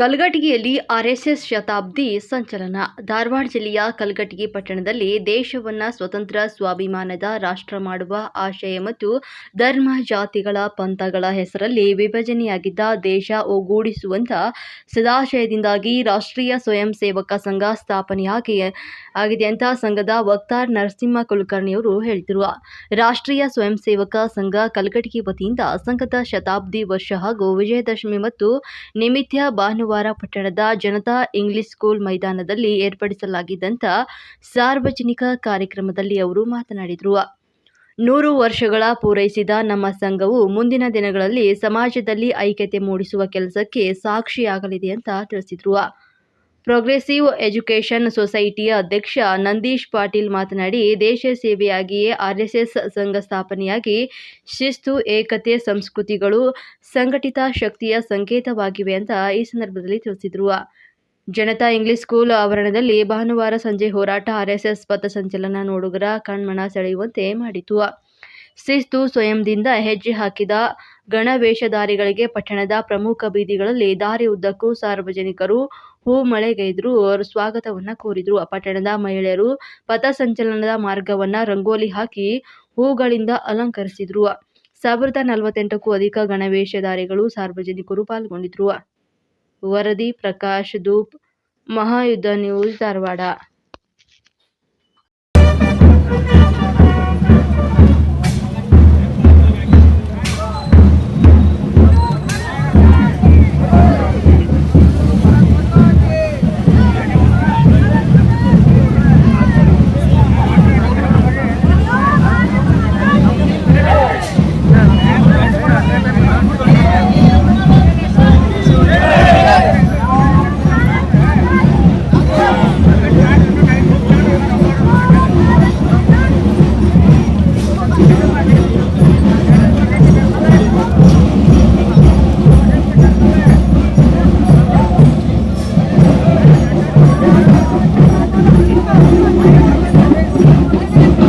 ಕಲಘಟಗಿಯಲ್ಲಿ RSS Shatabdi ಸಂಚಲನ. ಧಾರವಾಡ ಜಿಲ್ಲೆಯ ಕಲಘಟಗಿ ಪಟ್ಟಣದಲ್ಲಿ ದೇಶವನ್ನ ಸ್ವತಂತ್ರ ಸ್ವಾಭಿಮಾನದ ರಾಷ್ಟ್ರ ಮಾಡುವ ಆಶಯ ಮತ್ತು ಧರ್ಮ ಜಾತಿಗಳ ಪಂಥಗಳ ಹೆಸರಲ್ಲಿ ವಿಭಜನೆಯಾಗಿದ್ದ ದೇಶ ಒಗ್ಗೂಡಿಸುವಂತ ಸದಾಶಯದಿಂದಾಗಿ ರಾಷ್ಟ್ರೀಯ ಸ್ವಯಂ ಸೇವಕ ಸಂಘ ಸ್ಥಾಪನೆಯಾಗಿ ಆಗಿದೆ ಅಂತ ಸಂಘದ ವಕ್ತಾರ್ ನರಸಿಂಹ ಕುಲಕರ್ಣಿಯವರು ಹೇಳಿದರು ರಾಷ್ಟ್ರೀಯ ಸ್ವಯಂ ಸೇವಕ ಸಂಘ ಕಲಘಟಗಿ ವತಿಯಿಂದ ಸಂಘದ ಶತಾಬ್ದಿ ವರ್ಷ ಹಾಗೂ ವಿಜಯದಶಮಿ ಮತ್ತು ನಿಮಿತ್ಯ ಭಾನುವಾರ ಪಟ್ಟಣದ ಜನತಾ ಇಂಗ್ಲಿಷ್ ಸ್ಕೂಲ್ ಮೈದಾನದಲ್ಲಿ ಏರ್ಪಡಿಸಲಾಗಿದ್ದಂಥ ಸಾರ್ವಜನಿಕ ಕಾರ್ಯಕ್ರಮದಲ್ಲಿ ಅವರು ಮಾತನಾಡಿದರು. ನೂರು ವರ್ಷಗಳ ಪೂರೈಸಿದ ನಮ್ಮ ಸಂಘವು ಮುಂದಿನ ದಿನಗಳಲ್ಲಿ ಸಮಾಜದಲ್ಲಿ ಐಕ್ಯತೆ ಮೂಡಿಸುವ ಕೆಲಸಕ್ಕೆ ಸಾಕ್ಷಿಯಾಗಲಿದೆ ಅಂತ ತಿಳಿಸಿದರು. ಪ್ರೋಗ್ರೆಸಿವ್ ಎಜುಕೇಷನ್ ಸೊಸೈಟಿಯ ಅಧ್ಯಕ್ಷ ನಂದೀಶ್ ಪಾಟೀಲ್ ಮಾತನಾಡಿ, ದೇಶ ಸೇವೆಯಾಗಿಯೇ ಆರ್ಎಸ್ಎಸ್ ಸಂಘ ಸ್ಥಾಪನೆಯಾಗಿ ಶಿಸ್ತು, ಏಕತೆ, ಸಂಸ್ಕೃತಿಗಳು ಸಂಘಟಿತ ಶಕ್ತಿಯ ಸಂಕೇತವಾಗಿವೆ ಅಂತ ಈ ಸಂದರ್ಭದಲ್ಲಿ ತಿಳಿಸಿದರು. ಜನತಾ ಇಂಗ್ಲಿಷ್ ಸ್ಕೂಲ್ ಆವರಣದಲ್ಲಿ ಭಾನುವಾರ ಸಂಜೆ ಹೋರಾಟ ಆರ್ಎಸ್ಎಸ್ ಪಥಸಂಚಲನ ನೋಡುಗರ ಕಣ್ಮನ ಸೆಳೆಯುವಂತೆ ಮಾಡಿತು. ಶಿಸ್ತು ಸ್ವಯಂದಿಂದ ಹೆಜ್ಜೆ ಹಾಕಿದ ಗಣವೇಷಧಾರಿಗಳಿಗೆ ಪಟ್ಟಣದ ಪ್ರಮುಖ ಬೀದಿಗಳಲ್ಲಿ ದಾರಿ ಉದ್ದಕ್ಕೂ ಸಾರ್ವಜನಿಕರು ಹೂ ಮಳೆಗೈದರು, ಅವರು ಸ್ವಾಗತವನ್ನು ಕೋರಿದರು. ಪಟ್ಟಣದ ಮಹಿಳೆಯರು ಪಥಸಂಚಲನದ ಮಾರ್ಗವನ್ನು ರಂಗೋಲಿ ಹಾಕಿ ಹೂಗಳಿಂದ ಅಲಂಕರಿಸಿದ್ರು. ಸಾವಿರದ ನಲವತ್ತೆಂಟಕ್ಕೂ ಅಧಿಕ ಗಣವೇಷಧಾರಿಗಳು ಸಾರ್ವಜನಿಕರು ಪಾಲ್ಗೊಂಡಿದ್ದರು. ವರದಿ Prakash Dhoop, Mahayuddha news Dharwad. Thank you.